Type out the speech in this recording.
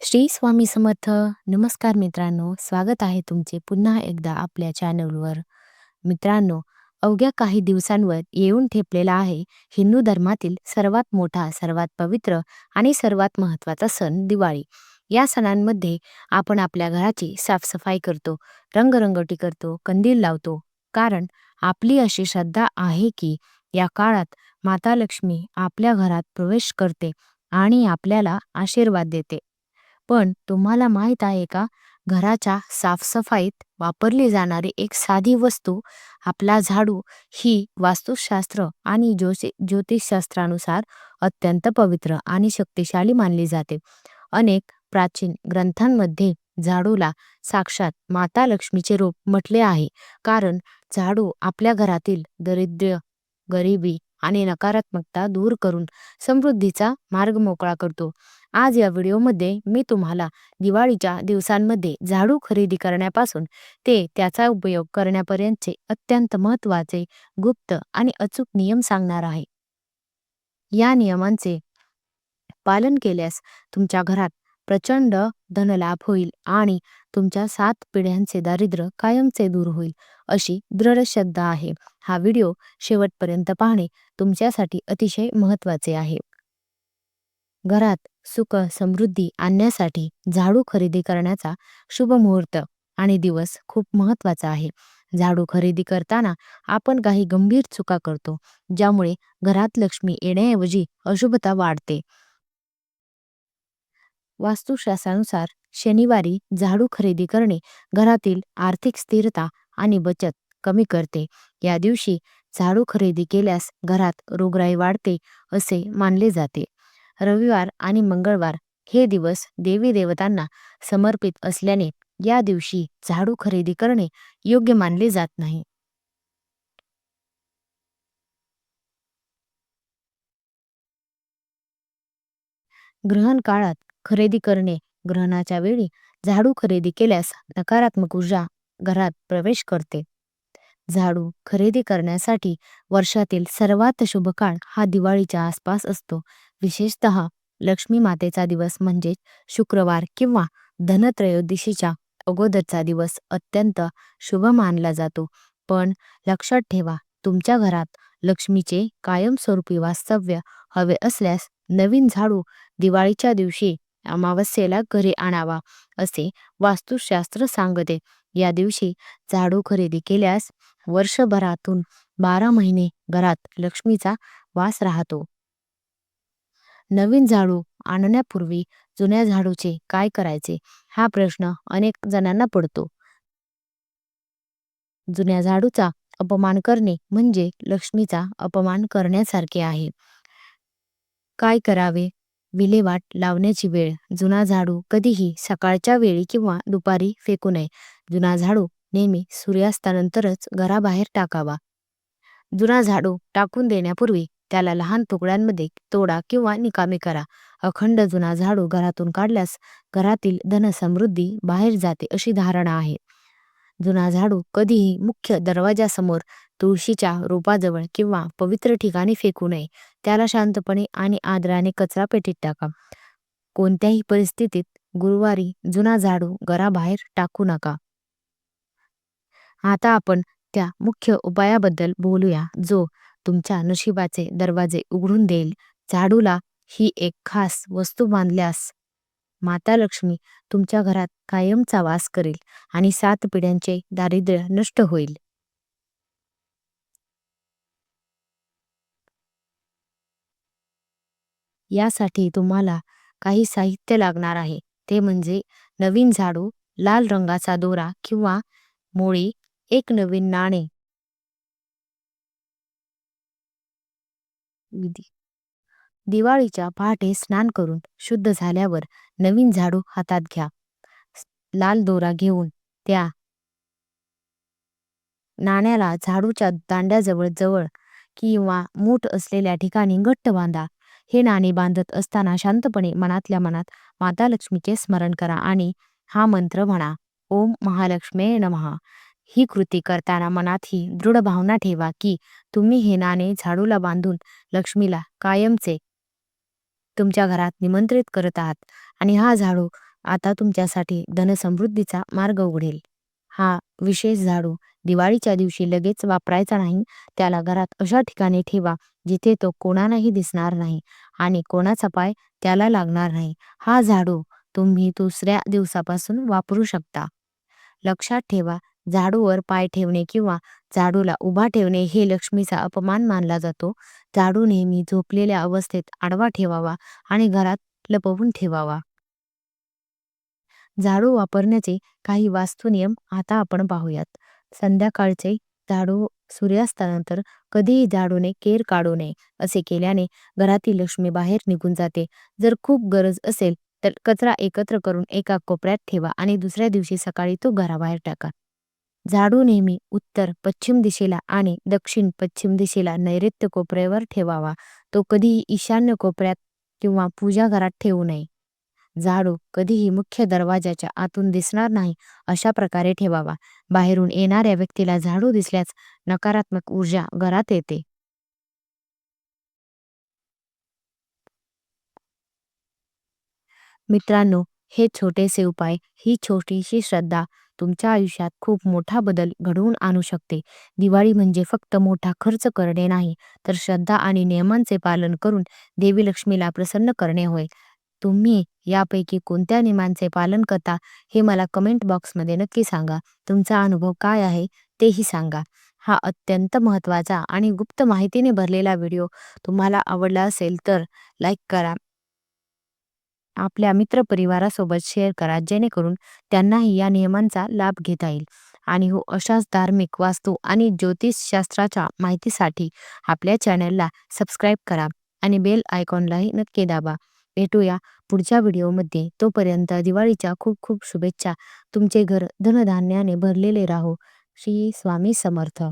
श्री स्वामी समर्थ. नमस्कार मित्रांनो स्वागत आहे तुमचे पुन्हा एकदा आपल्या चॅनलवर मित्रांनो अवघ्या काही दिवसांवर येऊन ठेपलेला आहे हिंदू धर्मातील सर्वात मोठा सर्वात पवित्र आणि सर्वात महत्त्वाचा सण दिवाळी. या सणांमध्ये आपण आपल्या घराची साफसफाई करतो रंगरंगोटी करतो कंदील लावतो. कारण आपली अशी श्रद्धा आहे की या काळात माता लक्ष्मी आपल्या घरात प्रवेश करते आणि आपल्याला आशीर्वाद देते. पण तुम्हाला माहीत आहे का घराच्या साफसफाईत वापरली जाणारी एक साधी वस्तू आपला झाडू ही वास्तुशास्त्र आणि ज्योति ज्योतिषशास्त्रानुसार अत्यंत पवित्र आणि शक्तिशाली मानली जाते. अनेक प्राचीन ग्रंथांमध्ये झाडूला साक्षात माता लक्ष्मीचे रूप म्हटले आहे कारण झाडू आपल्या घरातील दरिद्र गरिबी आणि नकारात्मकता दूर करून समृद्धीचा मार्ग मोकळा करतो. आज या व्हिडिओमध्ये मी तुम्हाला दिवाळीच्या दिवसांमध्ये झाडू खरेदी करण्यापासून ते त्याचा उपयोग करण्यापर्यंतचे अत्यंत महत्त्वाचे गुप्त आणि अचूक नियम सांगणार आहे. या नियमांचे पालन केल्यास तुमच्या घरात प्रचंड धनलाभ होईल आणि तुमच्या सात पिढ्यांचे दारिद्र्य कायमचे दूर होईल अशी दृढ श्रद्धा आहे. हा व्हिडिओ शेवटपर्यंत पाहणे तुमच्यासाठी अतिशय महत्त्वाचे आहे. घरात सुख समृद्धी आणण्यासाठी झाडू खरेदी करण्याचा शुभ मुहूर्त आणि दिवस खूप महत्त्वाचा आहे. झाडू खरेदी करताना आपण काही गंभीर चुका करतो ज्यामुळे घरात लक्ष्मी येण्याऐवजी अशुभता वाढते. वास्तुशास्त्रानुसार शनिवारी झाडू खरेदी करणे घरातील आर्थिक स्थिरता आणि बचत कमी करते. या दिवशी झाडू खरेदी केल्यास घरात रोगराई वाढते असे मानले जाते. रविवार आणि मंगळवार हे दिवस देवी देवतांना समर्पित असल्याने या दिवशी झाडू खरेदी करणे योग्य मानले जात नाही. ग्रहण काळात खरेदी करणे ग्रहणाच्या वेळी झाडू खरेदी केल्यास नकारात्मक ऊर्जा घरात प्रवेश करते. झाडू खरेदी करण्यासाठी वर्षातील सर्वात शुभ काळ हा दिवाळीच्या आसपास असतो. विशेषत लक्ष्मी मातेचा दिवस म्हणजे शुक्रवार किंवा धनत्रयोदशीच्या अगोदरचा दिवस अत्यंत शुभ मानला जातो. पण लक्षात ठेवा तुमच्या घरात लक्ष्मीचे कायमस्वरूपी वास्तव्य हवे असल्यास नवीन झाडू दिवाळीच्या दिवशी अमावस्येला घरी आणावा असे वास्तुशास्त्र सांगते. या दिवशी झाडू खरेदी केल्यास वर्षभरातून बारा महिने घरात लक्ष्मीचा वास राहतो. नवीन झाडू आणण्यापूर्वी जुन्या झाडूचे काय करायचे हा प्रश्न अनेक जणांना पडतो. जुन्या झाडूचा अपमान करणे म्हणजे लक्ष्मीचा अपमान करण्यासारखे आहे. काय करावे? विल्हेवाट लावण्याची वेळ. जुना झाडू कधीही सकाळच्या वेळी किंवा दुपारी फेकू नये. जुना झाडू नेहमी सूर्यास्तानंतरच घराबाहेर टाकावा. जुना झाडू टाकून देण्यापूर्वी त्याला लहान तुकड्यांमध्ये तोडा किंवा निकामी करा. अखंड जुना झाडू घरातून काढल्यास घरातील धनसमृद्धी बाहेर जाते अशी धारणा आहे. जुना झाडू कधीही मुख्य दरवाजासमोर तुळशीच्या रोपाजवळ किंवा पवित्र ठिकाणी फेकू नये. त्याला शांतपणे आणि आदराने कचरा पेटीत टाका. कोणत्याही परिस्थितीत गुरुवारी जुना झाडू घराबाहेर टाकू नका. आता आपण त्या मुख्य उपायाबद्दल बोलूया जो तुमच्या नशिबाचे दरवाजे उघडून देईल. झाडूला ही एक खास वस्तू बांधल्यास माता लक्ष्मी तुमच्या घरात कायमचा वास करेल आणि सात पिढ्यांचे दारिद्र्य नष्ट होईल. यासाठी तुम्हाला काही साहित्य लागणार आहे. ते म्हणजे नवीन झाडू लाल रंगाचा दोरा किंवा मोळी एक नवीन नाणे. दिवाळीच्या पहाटे स्नान करून शुद्ध झाल्यावर नवीन झाडू हातात घ्या. लाल दोरा घेऊन त्या नाण्याला झाडूच्या दांड्याजवळ जवळ किंवा मूठ असलेल्या ठिकाणी घट्ट बांधा. हे नाणे बांधत असताना शांतपणे मनातल्या मनात माता लक्ष्मीचे स्मरण करा आणि हा मंत्र म्हणा. ओम महालक्ष्मी नमहा ही कृती करताना मनात ही दृढ भावना ठेवा की तुम्ही हे नाणे झाडूला बांधून लक्ष्मीला कायमचे तुमच्या घरात निमंत्रित करत आहात आणि हा झाडू आता तुमच्यासाठी धनसमृद्धीचा मार्ग उघडेल. हा विशेष झाडू दिवाळीच्या दिवशी लगेच वापरायचा नाही त्याला घरात अशा ठिकाणी ठेवा जिथे तो कोणालाही दिसणार नाही आणि कोणाचा पाय त्याला लागणार नाही. हा झाडू तुम्ही दुसऱ्या दिवसापासून वापरू शकता. लक्षात ठेवा झाडूवर पाय ठेवणे किंवा झाडूला उभा ठेवणे हे लक्ष्मीचा अपमान मानला जातो. झाडू नेहमी झोपलेल्या अवस्थेत आडवा ठेवावा आणि घरात लपवून ठेवावा. झाडू वापरण्याचे काही वास्तुनियम आता आपण पाहूयात. संध्याकाळचे झाडू सूर्यास्तानंतर कधीही झाडूने केर काढू नये असे केल्याने घरातील लक्ष्मी बाहेर निघून जाते. जर खूप गरज असेल तर कचरा एकत्र करून एका कोपऱ्यात ठेवा आणि दुसऱ्या दिवशी सकाळी तो घराबाहेर टाका. झाडू नेहमी उत्तर पश्चिम दिशेला आणि दक्षिण पश्चिम दिशेला नैऋत्य कोपऱ्यावर ठेवावा. तो कधीही ईशान्य कोपऱ्यात किंवा पूजा घरात ठेवू नये. झाडू कधीही मुख्य दरवाजाच्या आतून दिसणार नाही अशा प्रकारे ठेवावा. बाहेरून येणाऱ्या व्यक्तीला झाडू दिसल्यास नकारात्मक ऊर्जा घरात येते. मित्रांनो हे छोटेसे उपाय ही छोटीशी श्रद्धा तुमच्या आयुष्यात खूप मोठा बदल घडवून आणू शकते. दिवाळी म्हणजे फक्त मोठा खर्च करणे नाही तर श्रद्धा आणि नियमांचे पालन करून देवी लक्ष्मीला प्रसन्न करणे होय. तुम्ही यापैकी कोणत्या नियमांचे पालन करता हे मला कमेंट बॉक्समध्ये नक्की सांगा. तुमचा अनुभव काय आहे तेही सांगा. हा अत्यंत महत्त्वाचा आणि गुप्त माहितीने भरलेला व्हिडिओ तुम्हाला आवडला असेल तर लाईक करा. आपल्या मित्रपरिवारासोबत शेअर करा जेणेकरून त्यांनाही या नियमांचा लाभ घेता येईल. आणि हो अशाच धार्मिक वास्तू आणि ज्योतिषशास्त्राच्या माहितीसाठी आपल्या चॅनलला सबस्क्राईब करा आणि बेल आयकॉनलाही नक्की दाबा. भेटूया पुढच्या व्हिडिओमध्ये तोपर्यंत दिवाळीच्या खूप खूप शुभेच्छा. तुमचे घर धनधान्याने भरलेले राहो. श्री स्वामी समर्थ.